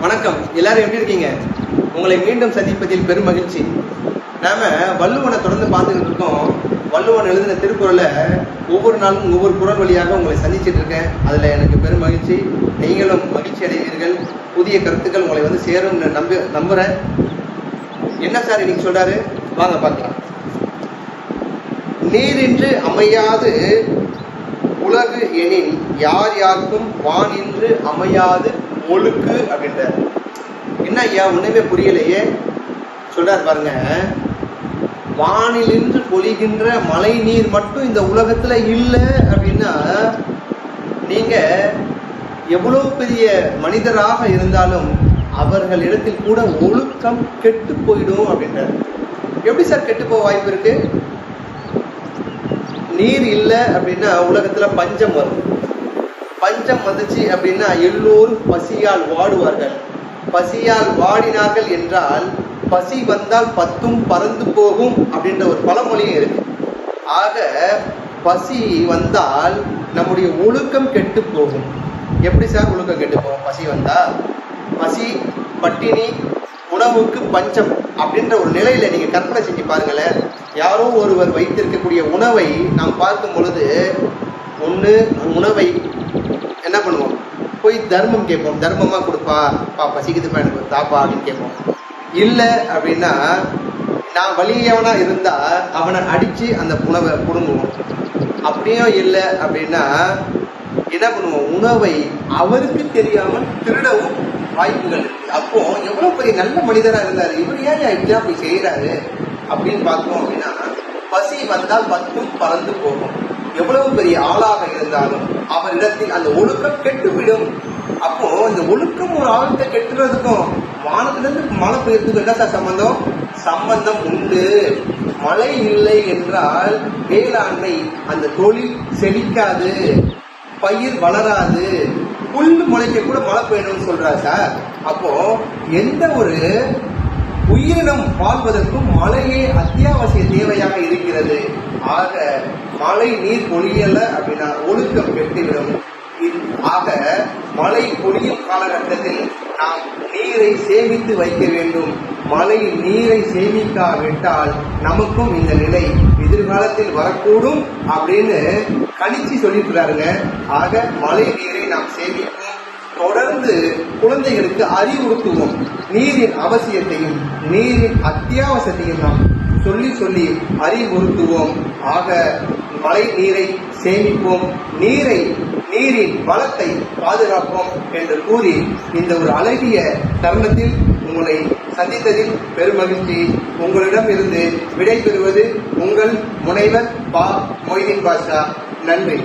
வணக்கம். எல்லாரும் எப்படி இருக்கீங்க? உங்களை மீண்டும் சந்திப்பதில் பெரும் மகிழ்ச்சி. நாம வள்ளுவனை தொடர்ந்து பார்த்துக்கிட்டு இருக்கோம். வள்ளுவன் எழுதின திருக்குறளை ஒவ்வொரு நாளும் ஒவ்வொரு குரல் வழியாக உங்களை சந்திச்சிட்டு இருக்கேன். அதுல எனக்கு பெரும் மகிழ்ச்சி. நீங்களும் மகிழ்ச்சி அடைவீர்கள். புதிய கருத்துக்கள் உங்களை வந்து சேரும் நம்பி நம்புறேன். என்ன சார் இன்னைக்கு சொல்றாரு? வாங்க பார்க்கலாம். நீரின்று அமையாது உலகு எனின் யார் யாருக்கும் வான் என்று அமையாது ஒழுக்கு அப்படின்றார் என்ன ஐயா ஒன்றுமே புரியலையே? சொல்றார் பாருங்க. வானிலின்று பொழிகின்ற மழை நீர் மட்டும் இந்த உலகத்துல இல்லை அப்படின்னா நீங்க எவ்வளவு பெரிய மனிதராக இருந்தாலும் அவர்களிடத்தில் கூட ஒழுக்கம் கெட்டு போயிடும் அப்படின்றார். எப்படி சார் கெட்டு போக வாய்ப்பு இருக்கு? நீர் இல்லை அப்படின்னா உலகத்துல பஞ்சம் வரும். பஞ்சம் வந்துச்சு அப்படின்னா எல்லோரும் பசியால் வாடுவார்கள். பசியால் வாடினார்கள் என்றால் பசி வந்தால் பத்தும் பறந்து போகும் அப்படின்ற ஒரு பழமொழியும் இருக்கு. ஆக பசி வந்தால் நம்முடைய ஒழுக்கம் கெட்டு போகும். எப்படி சார் ஒழுக்கம் கெட்டு போகும்? பசி வந்தா? பசி பட்டினி உணவுக்கு பஞ்சம் அப்படின்ற ஒரு நிலையில நீங்க கற்பனை செஞ்சு பாருங்களேன். யாரோ ஒருவர் வைத்திருக்கக்கூடிய உணவை நாம் பார்க்கும் பொழுது ஒன்று உணவை போய் தர்மம் கேட்போம். தர்மமாக கொடுப்பா. பா பசிக்குதுப்பா எனக்கு தாப்பா அப்படின்னு கேட்போம். இல்லை அப்படின்னா நான் வலியவனா இருந்தா அவனை அடிச்சு அந்த உணவை கொடுங்குவோம் அப்படியும் இல்லை அப்படின்னா என்ன பண்ணுவோம்? உணவை அவருக்கு தெரியாமல் திருடவும் வாய்ப்புகள் இருக்கு. அப்போ எவ்வளவு பெரிய நல்ல மனிதரா இருந்தாரு. இவர் ஏன் இப்படியா அப்படி செய்யறாரு அப்படின்னு பார்த்தோம் அப்படின்னா பசி வந்தால் பத்தும் பறந்து போகும். எவ்வளவு பெரிய ஆளாக இருந்தாலும் அவரிடத்தில் அந்த ஒழுக்கம் கெட்டுவிடும். அப்போ இந்த ஒழுக்கம் ஒரு ஆழ்த்த கெட்டுறதுக்கும் வானத்திலிருந்து மழை பெய்யறதுக்கும் என்ன சார் சம்பந்தம்? சம்பந்தம் உண்டு. மழை இல்லை என்றால் வேளாண்மை அந்த தொழில் செழிக்காது. பயிர் வளராது. புல் முளைக்க கூட மழை பெய்யணும்னு சொல்றாரு சார். அப்போ எந்த ஒரு உயிரினம் வாழ்வதற்கும் மழையே அத்தியாவசிய தேவையாக இருக்கு ஆக மழை நீர் பொழியல அப்படின்னா ஒழுக்கம் கெட்டுவிடும் ஆக மழை பொழியும் காலகட்டத்தில் நாம் நீரை சேமித்து வைக்க வேண்டும். மழை நீரை சேமிக்காவிட்டால் நமக்கும் இந்த நிலை எதிர்காலத்தில் வரக்கூடும் அப்படின்னு கணிச்சு சொல்லியிருக்கிறாருங்க. ஆக மழை நீரை நாம் சேமிப்போம். தொடர்ந்து குழந்தைகளுக்கு அறிவுறுத்துவோம். நீரின் அவசியத்தையும் நீரின் அத்தியாவசியத்தையும் நாம் சொல்லி சொல்லி அறிவுறுத்துவோம். ஆக மழை நீரை சேமிப்போம். நீரை நீரின் வளத்தை பாதுகாப்போம் என்று கூறி இந்த ஒரு அழகிய தருணத்தில் உங்களை சந்தித்ததில் பெருமகிழ்ச்சி. உங்களிடம் இருந்து விடைபெறுவது உங்கள் முனைவர் பா மொய்தீன் பாஷா நன்றி.